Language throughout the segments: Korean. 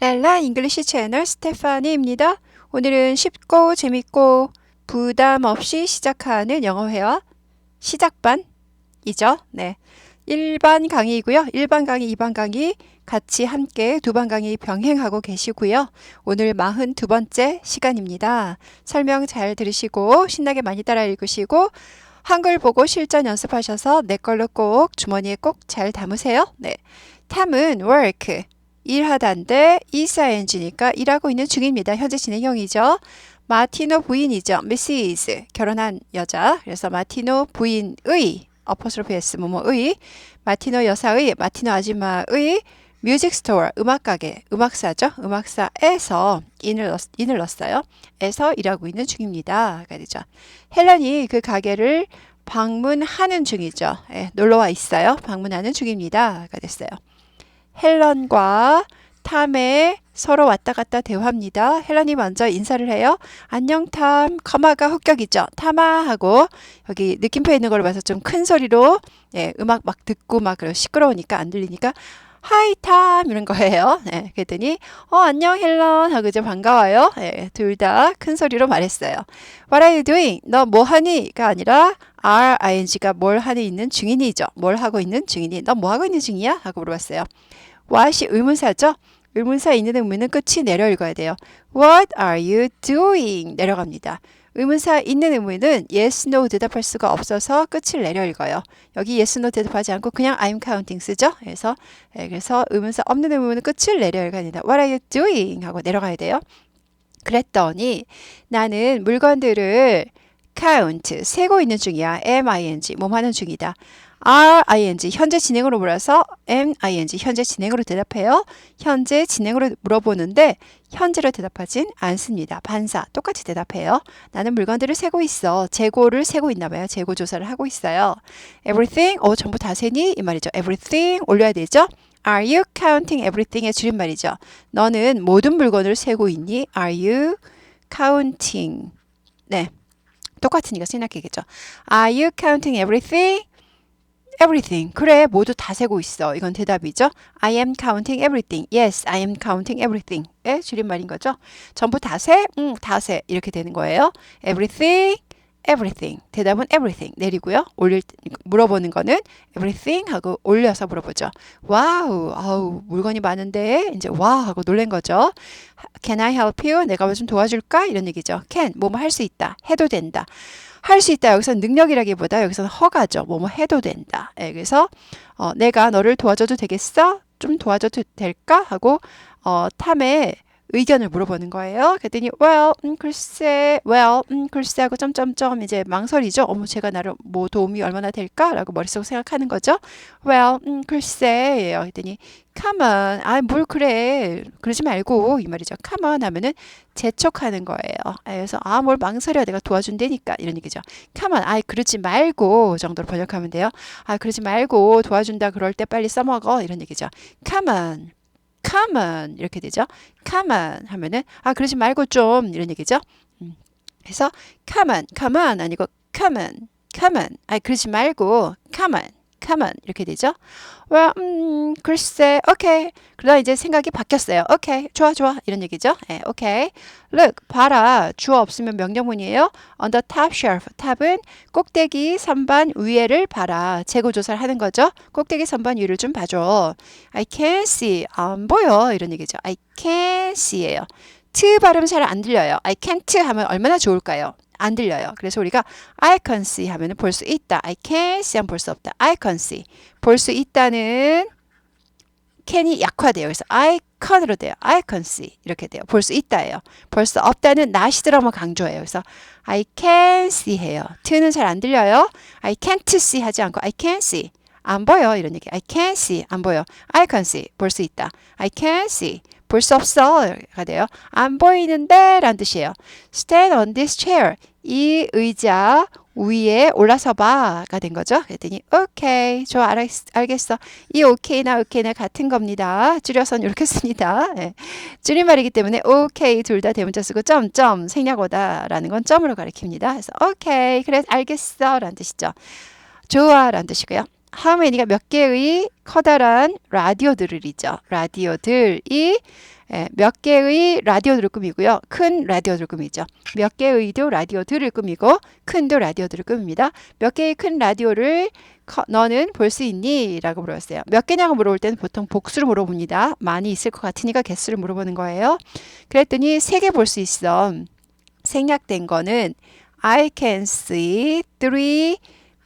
랄라 잉글리시 채널 스테파니입니다. 오늘은 쉽고 재밌고 부담 없이 시작하는 영어 회화 시작반이죠. 네. 1반 강의이고요. 1반 강의, 2반 강의 같이 함께 두 반 강의 병행하고 계시고요. 오늘 42번째 시간입니다. 설명 잘 들으시고 신나게 많이 따라 읽으시고 한글 보고 실전 연습하셔서 내 걸로 꼭 주머니에 꼭 잘 담으세요. 네. 탐은 work 일하다인데 이사엔지니까 일하고 있는 중입니다. 현재 진행형이죠. 마티노 부인이죠. Mrs. 결혼한 여자. 그래서 마티노 부인의 어퍼스로피 S 뭐뭐의 마티노 여사의 마티노 아줌마의 뮤직 스토어 음악 가게 음악사죠. 음악사에서 인을, 넣, 인을 넣었어요. 에서 일하고 있는 중입니다. 가 되죠. 헬런이 그 가게를 방문하는 중이죠. 예, 놀러와 있어요. 방문하는 중입니다. 가 됐어요. 헬런과 탐에 서로 왔다 갔다 대화합니다. 헬런이 먼저 인사를 해요. 안녕 탐, 커마가 흑격이죠. 탐아 하고 여기 느낌표 있는 걸 봐서 좀 큰 소리로 예, 음악 막 듣고 막 시끄러우니까 안 들리니까 하이 탐 이런 거예요. 네, 그랬더니 어 안녕 헬런 하고 이제 반가워요. 네, 둘다 큰 소리로 말했어요. What are you doing? 너 뭐 하니?가 아니라 are ing가 뭘 하니 있는 중인이죠. 뭘 하고 있는 중인이. 너 뭐 하고 있는 중이야? 하고 물어봤어요. what이 의문사죠. 의문사 있는 의문은 끝이 내려 읽어야 돼요. What are you doing? 내려갑니다. 의문사 있는 의문은 yes, no 대답할 수가 없어서 끝을 내려 읽어요. 여기 yes, no 대답하지 않고 그냥 I'm counting 쓰죠. 그래서 네, 그래서 의문사 없는 의문은 끝을 내려 읽어야 됩니다. What are you doing? 하고 내려가야 돼요. 그랬더니 나는 물건들을 count 세고 있는 중이야. M-I-N-G 몸 하는 중이다. R-I-N-G 현재 진행으로 물어서 M-I-N-G 현재 진행으로 대답해요. 현재 진행으로 물어보는데 현재로 대답하진 않습니다. 반사 똑같이 대답해요. 나는 물건들을 세고 있어. 재고를 세고 있나 봐요. 재고 조사를 하고 있어요. Everything 어 전부 다 세니 이 말이죠. Everything 올려야 되죠. Are you counting everything의 줄임말이죠. 너는 모든 물건을 세고 있니? Are you counting? 네. 똑같으니까 생각해겠죠. Are you counting everything? everything. 그래, 모두 다 세고 있어. 이건 대답이죠. I am counting everything. Yes, I am counting everything. 의 줄임말인 거죠. 전부 다 세? 응, 다 세. 이렇게 되는 거예요. everything, everything. 대답은 everything 내리고요. 올릴 물어보는 거는 everything 하고 올려서 물어보죠. 와우, 아우 물건이 많은데 이제 와 하고 놀란 거죠. Can I help you? 내가 뭐 좀 도와줄까? 이런 얘기죠. Can 뭐 뭐 할 수 있다. 해도 된다. 할 수 있다. 여기서 능력이라기보다 여기서는 허가죠. 뭐 뭐 해도 된다. 예, 그래서 어, 내가 너를 도와줘도 되겠어? 좀 도와줘도 될까? 하고 어, 탐에 의견을 물어보는 거예요. 그랬더니 well, 음, 글쎄, well, 음, 글쎄 하고 점점점 이제 망설이죠. 어머, 제가 나를 뭐 도움이 얼마나 될까라고 머릿속 생각하는 거죠. well, 음, 글쎄예요. 그랬더니 come on, 아, 뭘 그래. 그러지 말고 이 말이죠. come on 하면은 재촉하는 거예요. 그래서 아, 뭘 망설여. 내가 도와준다니까 이런 얘기죠. come on, 아, 그러지 말고 정도로 번역하면 돼요. 아, 그러지 말고 도와준다 그럴 때 빨리 써먹어 이런 얘기죠. come on. Come on 이렇게 되죠. come on 하면은 아 그러지 말고 좀 이런 얘기죠. 음. 그래서 come on, come on 아니고 come on, come on. 아 그러지 말고 come on. On 이렇게 되죠. well, 음, 글쎄, 오케이. 그러다 이제 생각이 바뀌었어요. 오케이, 좋아, 좋아 이런 얘기죠. 네, 오케이. look, 봐라. 주어 없으면 명령문이에요. on the top shelf. 탑은 꼭대기 선반 위에를 봐라. 재고 조사를 하는 거죠. 꼭대기 선반 위를 좀 봐줘. I can see. 안 보여. 이런 얘기죠. I can see예요. t 발음 잘 안 들려요. I can't 하면 얼마나 좋을까요? 안 들려요. 그래서 우리가 I can see 하면 볼수 있다. I can see 하면 볼 수 없다. I can see. 볼 수 있다는 can이 약화돼요. 그래서 I can으로 돼요. I can see. 이렇게 돼요. 볼 수 있다예요. 볼 수 없다는 not이 들어가면 강조해요. 그래서 I can see 해요. t는 잘 안 들려요. I can't see 하지 않고 I can see. 안 보여. 이런 얘기. I can see. 안 보여. I can see. 볼 수 있다. I can see. 볼 수 없어가 돼요. 안 보이는데 라는 뜻이에요. Stand on this chair. 이 의자 위에 올라서 봐가 된 거죠. 그랬더니 오케이 좋아 알았, 알겠어. 이 오케이나 오케이나 같은 겁니다. 줄여서는 이렇게 씁니다. 네. 줄임말이기 때문에 오케이 둘 다 대문자 쓰고 점점 생략어다라는 건 점으로 가리킵니다. 그래서 오케이 그래 알겠어 라는 뜻이죠. 좋아 라는 뜻이고요. How many가 몇 개의 커다란 라디오들이죠. 라디오들이 예, 몇 개의 라디오들을 꾸미고요. 큰 라디오들을 꾸미죠. 몇 개의도 라디오들을 꾸미고 큰도 라디오들을 꾸밉니다. 몇 개의 큰 라디오를 커- 너는 볼 수 있니? 라고 물어봤어요. 몇 개냐고 물어볼 때는 보통 복수를 물어봅니다. 많이 있을 것 같으니까 개수를 물어보는 거예요. 그랬더니 세 개 볼 수 있어. 생략된 거는 I can see three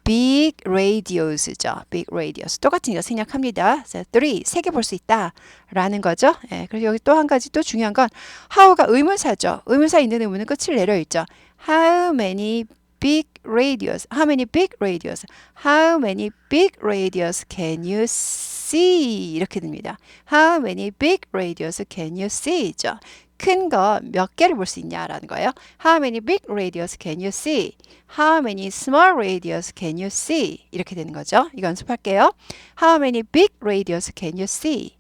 big radios죠. big radios. 똑같으니까 생략합니다. 그래서 three, 세 개 볼 수 있다. 라는 거죠. 예, 그리고 여기 또 한 가지 또 중요한 건 how가 의문사죠. 의문사 있는 의문은 끝을 내려 있죠. How many big radios? How many big radios? How many big radios can you see? 이렇게 됩니다. How many big radios can you see?죠. 큰 거 몇 개를 볼 수 있냐라는 거예요. How many big radios can you see? How many small radios can you see? 이렇게 되는 거죠. 이거 연습할게요. How many big radios can you see?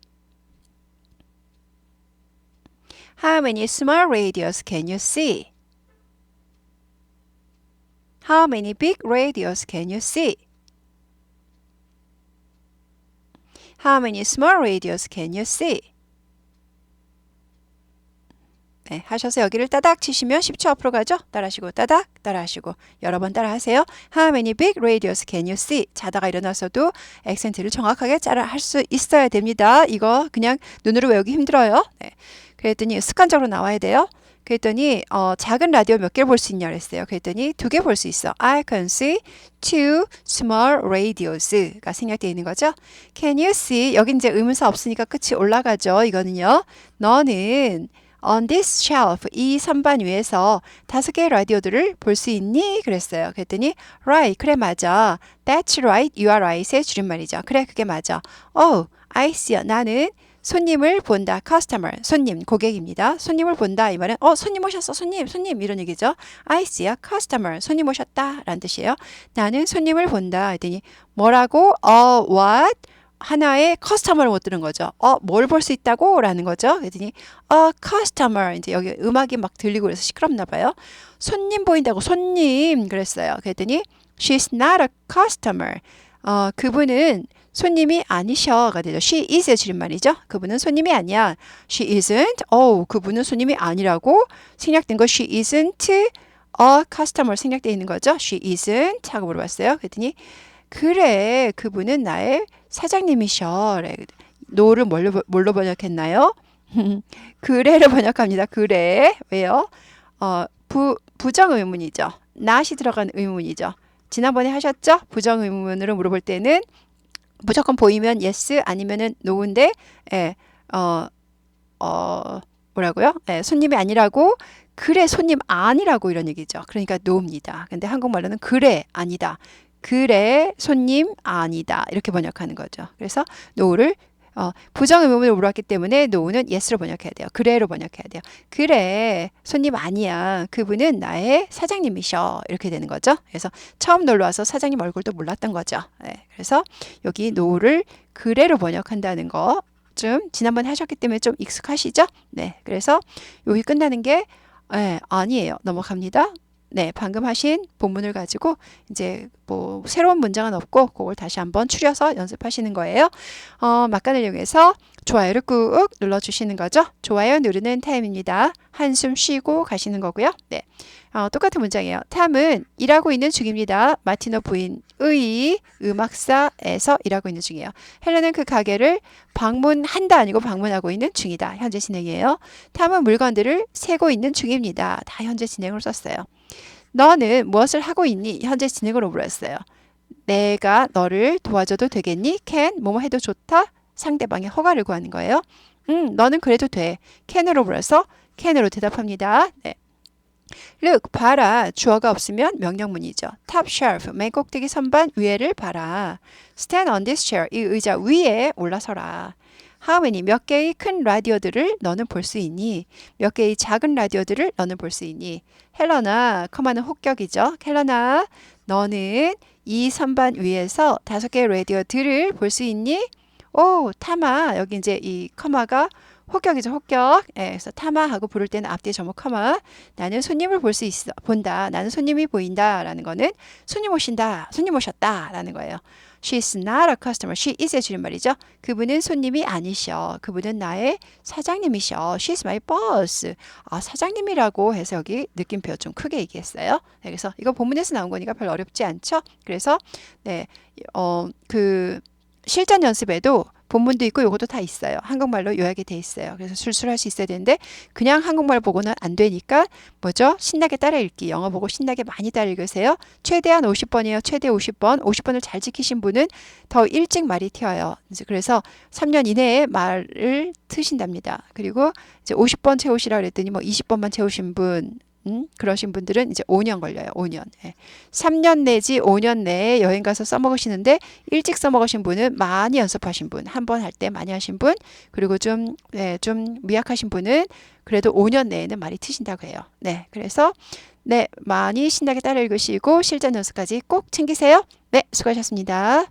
How many small radios can you see? How many big radios can you see? How many small radios can you see? 네, 하셔서 여기를 따닥 치시면 10초 앞으로 가죠. 따라하시고 따닥 따라하시고 여러 번 따라하세요. How many big radios can you see? 자다가 일어나서도 액센트를 정확하게 따라 할 수 있어야 됩니다. 이거 그냥 눈으로 외우기 힘들어요. 네. 그랬더니 습관적으로 나와야 돼요. 그랬더니 어, 작은 라디오 몇 개를 볼 수 있냐 그랬어요. 그랬더니 두 개 볼 수 있어. I can see two small radios가 생략되어 있는 거죠. Can you see? 여기 이제 의문사 없으니까 끝이 올라가죠. 이거는요. 너는 on this shelf 이 선반 위에서 다섯 개의 라디오들을 볼 수 있니? 그랬어요. 그랬더니 right 그래 맞아. That's right. You are right의 줄임말이죠. 그래 그게 맞아. Oh, I see. 나는 손님을 본다. customer 손님 고객입니다. 손님을 본다 이 말은 어 손님 오셨어 손님 손님 이런 얘기죠. I see a customer 손님 오셨다 라는 뜻이에요. 나는 손님을 본다. 했더니 뭐라고? 어 what? 하나의 커스터머를 못 들은 거죠. 어, 뭘 볼 수 있다고? 라는 거죠. 그랬더니, 어, 커스터머. 이제 여기 음악이 막 들리고 그래서 시끄럽나 봐요. 손님 보인다고, 손님. 그랬어요. 그랬더니, she's not a customer. 어, 그분은 손님이 아니셔가 되죠. She is의 줄임말이죠. 그분은 손님이 아니야. She isn't. 어, 그분은 손님이 아니라고 생략된 거 she isn't a customer 생략되어 있는 거죠. She isn't 하고 물어봤어요. 그랬더니 그래 그분은 나의 사장님이셔. 노를 뭘로, 뭘로 번역했나요? 그래를 번역합니다. 그래. 왜요? 어, 부, 부정 의문이죠. not이 들어간 의문이죠. 지난번에 하셨죠? 부정 의문으로 물어볼 때는 무조건 보이면 yes 아니면은 no인데 예, 어, 어, 뭐라고요? 예, 손님이 아니라고 그래 손님 아니라고 이런 얘기죠. 그러니까 no입니다. 근데 한국말로는 그래 아니다. 그래 손님 아니다 이렇게 번역하는 거죠. 그래서 no를 어, 부정 의문을 물었기 때문에 no는 yes로 번역해야 돼요. 그래로 번역해야 돼요. 그래 손님 아니야. 그분은 나의 사장님이셔 이렇게 되는 거죠. 그래서 처음 놀러 와서 사장님 얼굴도 몰랐던 거죠. 네, 그래서 여기 no를 그래로 번역한다는 거. 좀 지난번에 하셨기 때문에 좀 익숙하시죠? 네, 그래서 여기 끝나는 게 네, 아니에요. 넘어갑니다. 네, 방금 하신 본문을 가지고 이제 뭐 새로운 문장은 없고 그걸 다시 한번 추려서 연습하시는 거예요. 어, 막간을 이용해서 좋아요를 꾹 눌러 주시는 거죠. 좋아요 누르는 타임입니다. 한숨 쉬고 가시는 거고요. 네, 어, 똑같은 문장이에요. 탐은 일하고 있는 중입니다. 마티노 부인의 음악사에서 일하고 있는 중이에요. 헬렌은 그 가게를 방문한다 아니고 방문하고 있는 중이다. 현재 진행이에요. 탐은 물건들을 세고 있는 중입니다. 다 현재 진행으로 썼어요. 너는 무엇을 하고 있니? 현재 진행으로 물었어요. 내가 너를 도와줘도 되겠니? can 뭐뭐 해도 좋다. 상대방의 허가를 구하는 거예요. 음, 너는 그래도 돼. can으로 물어서 can으로 대답합니다. 네. look, 봐라. 주어가 없으면 명령문이죠. top shelf, 맨 꼭대기 선반 위에를 봐라. stand on this chair, 이 의자 위에 올라서라. How 몇 개의 큰 라디오들을 너는 볼 수 있니? 몇 개의 작은 라디오들을 너는 볼 수 있니? 헬러나, 커마는 혹격이죠. 헬러나, 너는 이 선반 위에서 다섯 개의 라디오들을 볼 수 있니? 오, 타마. 여기 이제 이 커마가 호격이죠, 호격. 예, 그래서 타마하고 부를 때는 앞뒤에 점호 커마. 나는 손님을 볼 수 있어, 본다. 나는 손님이 보인다라는 거는 손님 오신다, 손님 오셨다라는 거예요. She's not a customer. She is의 줄임말이죠. 그분은 손님이 아니셔. 그분은 나의 사장님이셔. She's my boss. 아, 사장님이라고 해서 여기 느낌표 좀 크게 얘기했어요. 네, 그래서 이거 본문에서 나온 거니까 별로 어렵지 않죠? 그래서 네, 어, 그 실전 연습에도 본문도 있고 요것도 다 있어요. 한국말로 요약이 돼 있어요. 그래서 술술할 수 있어야 되는데 그냥 한국말 보고는 안 되니까 뭐죠? 신나게 따라 읽기. 영어 보고 신나게 많이 따라 읽으세요. 최대한 50번이에요. 최대 50번. 50번을 잘 지키신 분은 더 일찍 말이 튀어요. 그래서 3년 이내에 말을 트신답니다. 그리고 이제 50번 채우시라 그랬더니 뭐 20번만 채우신 분 음, 그러신 분들은 이제 5년 걸려요. 5년. 예. 3년 내지 5년 내에 여행 가서 써먹으시는데 일찍 써먹으신 분은 많이 연습하신 분, 한 번 할 때 많이 하신 분, 그리고 좀, 네, 좀 미약하신 분은 그래도 5년 내에는 말이 트신다고 해요. 네. 그래서 네, 많이 신나게 따라 읽으시고 실전 연습까지 꼭 챙기세요. 네, 수고하셨습니다.